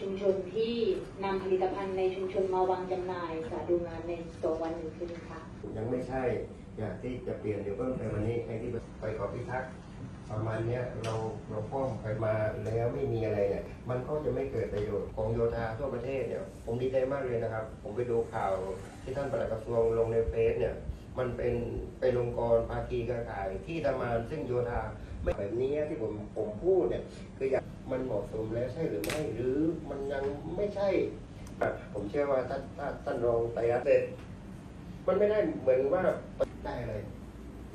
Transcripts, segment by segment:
ชุมชนที่นำผลิตภัณฑ์ในชุมชนมาวางจำหน่ายค่ะดูงานในตัววันหนึ่งขึ้นค่ะ ยังไม่ใช่อยากที่จะเปลี่ยนเดี๋ยวเพิ่มเติมวันนี้ไอ้ที่ไปขอพิทักษ์ประมาณเนี้ยเราเราป้องไปมาแล้วไม่มีอะไรเนี่ยมันก็จะไม่เกิดประโยชน์ของโยธาทั่วประเทศเนี่ยผมดีใจมากเลยนะครับ ผมไปดูข่าวที่ท่านปลัดกระทรวงลงในเฟซเนี่ยมันเป็นเป็นองค์กรภาคีเครือข่ายที่ทำงานซึ่งโยธาไม่แบบนี้ที่ผมผมพูดเนี่ยคืออยากมันเหมาะสมแล้วใช่หรือไม่หรือ ยังไม่ใช่ ผมเชื่อว่าท่านท่านท่านรองไตรรัตน์เสร็จมันไม่ได้เหมือนว่าได้อะไร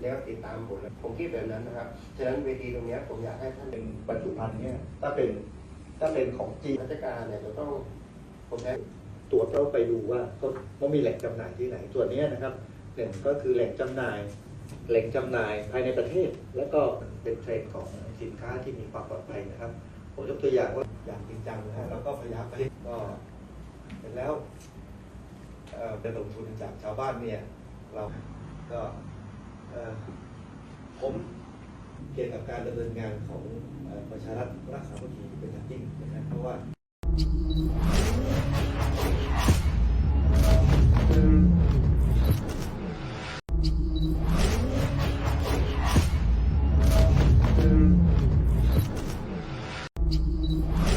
แล้วติดตามผลผมคิดแบบนั้นนะครับ ฉะนั้นเวทีตรงนี้ผมอยากให้ท่านเป็นบรรจุภัณฑ์เนี่ย ถ้าเป็นถ้าเป็นของจีนราชการเนี่ยจะต้องผมใช้ตรวจเราไปดูว่าเขาเขามีแหล่งจำหน่ายที่ไหนส่วนนี้นะครับหนึ่งก็คือแหล่งจำหน่าย แหล่งจำหน่ายภายในประเทศ แล้วก็เป็นเทรนด์ของสินค้าที่มีความปลอดภัยนะครับ ผมยกตัวอย่างว่าอย่างจริงจังนะฮะเราก็พยายามไปก็เสร็จแล้วเอ่อเป็นลงทุนจากชาวบ้านเนี่ยเราก็เอ่อผมเกี่ยวกับการดำเนินงานของประชารัฐรักษาพื้นที่เป็นอย่างยิ่งนะครับเพราะว่า Thank you.